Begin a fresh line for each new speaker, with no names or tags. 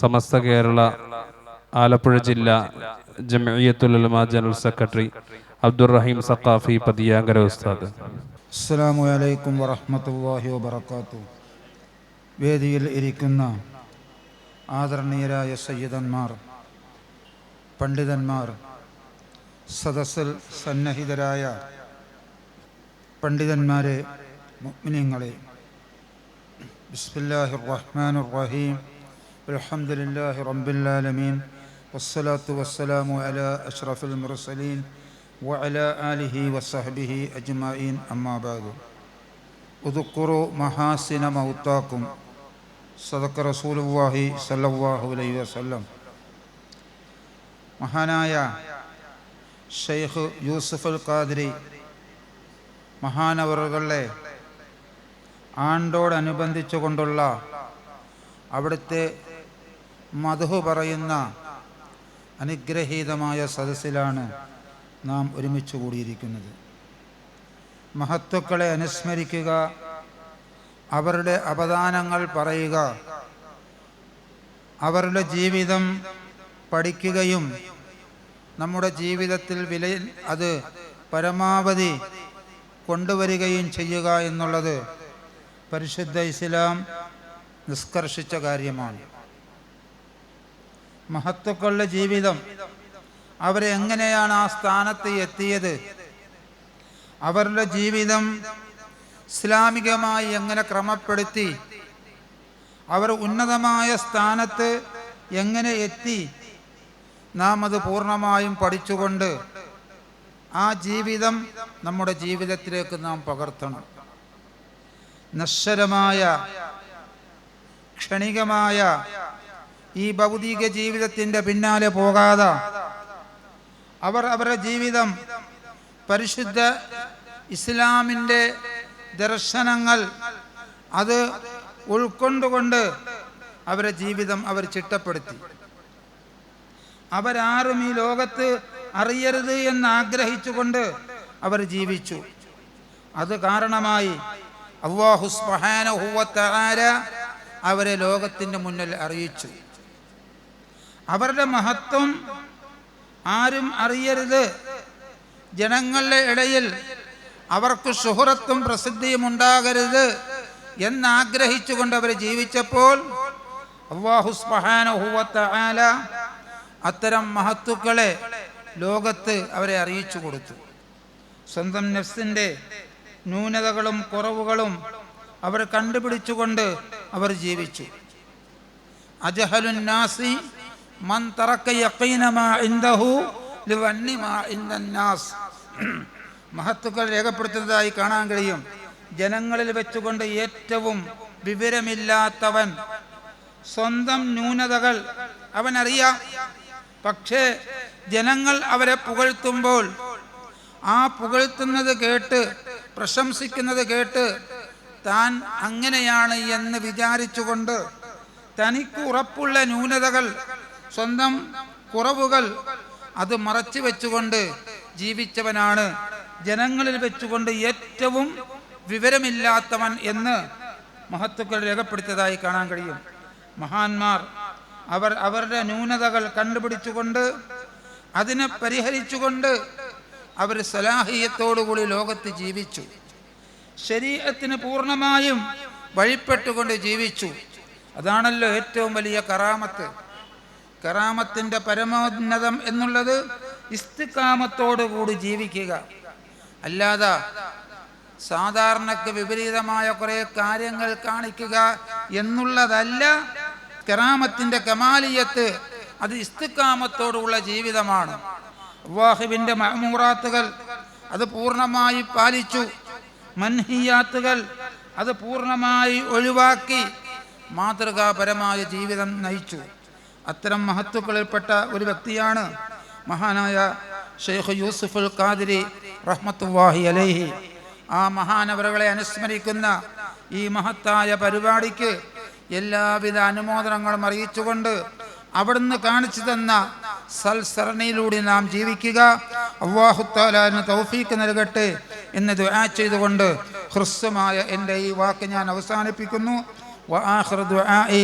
സമസ്ത കേരള ആലപ്പുഴ ജില്ല Jamiyyathul Ulama general secretary Abdurahim Saqafi Pathiyankara ഉസ്താദ്.
അസ്സലാമു അലൈക്കും വറഹ്മത്തുള്ളാഹി വബറകാത്തു. വേദിയിൽ ഇരിക്കുന്ന ആദരണീയരായ സയ്യിദന്മാർ പണ്ഡിതന്മാർ സദസ്സിൽ സന്നഹിതരായ പണ്ഡിതന്മാരെ മുഅ്മിനീങ്ങളെ ബിസ്മില്ലാഹിർ റഹ്മാനിർ റഹീം അൽഹംദുലില്ലാഹി റബ്ബിൽ ആലമീൻ വസ്സലാത്തു വസ്സലാമു അലാ അഷ്റഫിൽ മുർസലീൻ وعلى آله وصحبه أجمعين أما بعد اذكروا محاسن موتاكم صدق رسول الله صلى الله عليه وسلم മഹാനായ ഷെയ്ഖ് യൂസുഫ് അൽ ഖാദിരി മഹാനവറുകളെ ആണ്ടോടനുബന്ധിച്ചു കൊണ്ടുള്ള അവിടുത്തെ മധു പറയുന്ന അനുഗ്രഹീതമായ സദസ്സിലാണ് നാം ഒരുമിച്ച് കൂടിയിരിക്കുന്നത്. മഹത്വക്കളെ അനുസ്മരിക്കുക അവരുടെ അപദാനങ്ങൾ പറയുക അവരുടെ ജീവിതം പഠിക്കുകയും നമ്മുടെ ജീവിതത്തിൽ വില അത് പരമാവധി കൊണ്ടുവരികയും ചെയ്യുക എന്നുള്ളത് പരിശുദ്ധ ഇസ്ലാം നിഷ്കർഷിച്ച കാര്യമാണ്. മഹത്വക്കളുടെ ജീവിതം. അവരെങ്ങനെയാണ് ആ സ്ഥാനത്ത് എത്തിയത്? അവരുടെ ജീവിതം ഇസ്ലാമികമായി എങ്ങനെ ക്രമപ്പെടുത്തി? അവർ ഉന്നതമായ സ്ഥാനത്ത് എങ്ങനെ എത്തി? നാം അത് പൂർണമായും പഠിച്ചുകൊണ്ട് ആ ജീവിതം നമ്മുടെ ജീവിതത്തിലേക്ക് നാം പകർത്തണം. നശ്വരമായ ക്ഷണികമായ ഈ ഭൗതിക ജീവിതത്തിന്റെ പിന്നാലെ പോകാതെ അവർ അവരുടെ ജീവിതം പരിശുദ്ധ ഇസ്ലാമിന്റെ ദർശനങ്ങൾ അത് ഉൾക്കൊണ്ടുകൊണ്ട് അവരുടെ ജീവിതം അവർ ചിട്ടപ്പെടുത്തി. അവരാരും ഈ ലോകത്ത് അറിയരുത് എന്ന് ആഗ്രഹിച്ചുകൊണ്ട് അവർ ജീവിച്ചു. അത് കാരണമായി അവരെ ലോകത്തിന്റെ മുന്നിൽ അറിയിച്ചു. അവരുടെ മഹത്വം ആരും അറിയരുത്. ജനങ്ങളുടെ ഇടയിൽ അവർക്ക് സുഹൃത്തും പ്രസിദ്ധിയും ഉണ്ടാകരുത് എന്നാഗ്രഹിച്ചുകൊണ്ട് അവർ ജീവിച്ചപ്പോൾ അത്തരം മഹത്തുക്കളെ ലോകത്ത് അവരെ അറിയിച്ചു കൊടുത്തു. സ്വന്തം നഫ്സിന്റെ ന്യൂനതകളും കുറവുകളും അവർ കണ്ടുപിടിച്ചുകൊണ്ട് അവർ ജീവിച്ചു. അജഹലുൻ നാസി മൻ മഹത്തുക്കൾ രേഖപ്പെടുത്തുന്നതായി കാണാൻ കഴിയും. ജനങ്ങളിൽ വെച്ചുകൊണ്ട് ഏറ്റവും വിവരമില്ലാത്തവൻ സ്വന്തം ന്യൂനതകൾ അവനറിയാം. പക്ഷേ ജനങ്ങൾ അവരെ പുകഴ്ത്തുമ്പോൾ ആ പുകഴ്ത്തുന്നത് കേട്ട് പ്രശംസിക്കുന്നത് കേട്ട് താൻ അങ്ങനെയാണ് എന്ന് വിചാരിച്ചുകൊണ്ട് തനിക്ക് ഉറപ്പുള്ള ന്യൂനതകൾ സ്വന്തം കുറവുകൾ അത് മറച്ചു വെച്ചുകൊണ്ട് ജീവിച്ചവനാണ്. ജനങ്ങളിൽ വെച്ചുകൊണ്ട് ഏറ്റവും വിവരമില്ലാത്തവൻ എന്ന് മഹത്തുക്കൾ രേഖപ്പെടുത്തിയതായി കാണാൻ കഴിയും. മഹാന്മാർ അവർ അവരുടെ ന്യൂനതകൾ കണ്ടുപിടിച്ചുകൊണ്ട് അതിനെ പരിഹരിച്ചുകൊണ്ട് അവർ സലാഹിയത്തോടുകൂടി ലോകത്ത് ജീവിച്ചു. ശരീരത്തിന് പൂർണമായും വഴിപ്പെട്ടുകൊണ്ട് ജീവിച്ചു. അതാണല്ലോ ഏറ്റവും വലിയ കറാമത്ത്. കറാമത്തിന്റെ പരമോന്നതം എന്നുള്ളത് ഇസ്തിക്കാമത്തോടുകൂടി ജീവിക്കുക. അല്ലാതെ സാധാരണക്ക് വിപരീതമായ കുറേ കാര്യങ്ങൾ കാണിക്കുക എന്നുള്ളതല്ല കറാമത്തിന്റെ കമാലിയത്ത് അത് ഇസ്തിക്കാമത്തോടുള്ള ജീവിതമാണ്. വാഹിബിന്റെ മഹമൂറാത്തുകൾ അത് പൂർണമായി പാലിച്ചു. മൻഹിയാത്തുകൾ അത് പൂർണമായി ഒഴിവാക്കി മാതൃകാപരമായ ജീവിതം നയിച്ചു. അത്തരം മഹത്തുക്കളിൽപ്പെട്ട ഒരു വ്യക്തിയാണ് മഹാനായ ഷെയ്ഖ് യൂസുഫുൽ ഖാദിരി റഹ്മത്തുല്ലാഹി അലൈഹി ആ മഹാനവറുകളെ അനുസ്മരിക്കുന്ന ഈ മഹത്തായ പരിപാടിക്ക് എല്ലാവിധ അനുമോദനങ്ങളും അറിയിച്ചുകൊണ്ട് അവിടുന്ന് കാണിച്ചു തന്ന സൽസരണിയിലൂടെ നാം ജീവിക്കുക അള്ളാഹുത്താലിന് തൗഫീക്ക് നൽകട്ടെ എന്ന് ദുആ ചെയ്തുകൊണ്ട് ഹ്രസ്വമായ എൻ്റെ ഈ വാക്ക് ഞാൻ അവസാനിപ്പിക്കുന്നു وآخر دعائي